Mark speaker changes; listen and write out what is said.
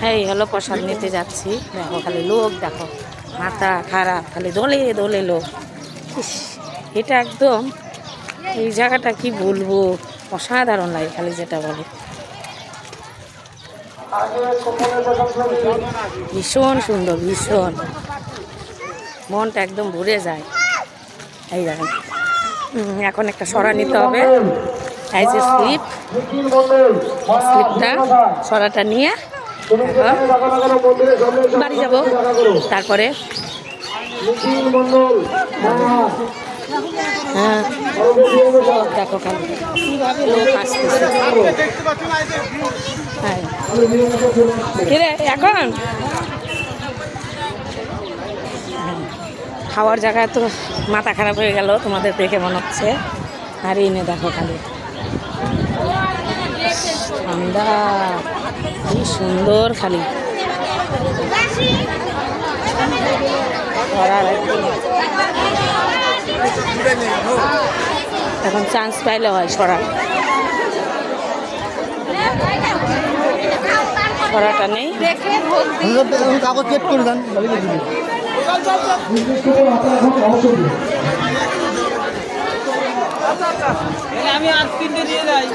Speaker 1: হ্যাঁ এই হলো প্রসাদ নিতে যাচ্ছি। দেখো, খালি লোক, দেখো, মাথা খারাপ, খালি দোলে দোলে লোক। এটা একদম, এই জায়গাটা কি বলব? অসাধারণ লাগে খালি যেটা বলে। ভীষণ সুন্দর, ভীষণ। মনটা একদম ভরে যায়। এই দেখেন এখন একটা সরা নিতে হবে। এই যে স্লিপ স্লিপটা সরাটা নিয়ে এখন বাড়ি যাব। তারপরে? হ্যাঁ। দেখো খালি লোক আসতেছে। হ্যাঁ। এখন? খাওয়ার জায়গায় তো মাথা খারাপ হয়ে গেল তোমাদের দেখে মনে হচ্ছে। আর এনে দেখো খালি। ঠান্ডা কি সুন্দর খালি। এখন চান্স পাইলে হয় সরা সরাটা নেই।
Speaker 2: কাগজ চেক করে দেন
Speaker 3: আমি আর তিনটে দিয়ে যাই।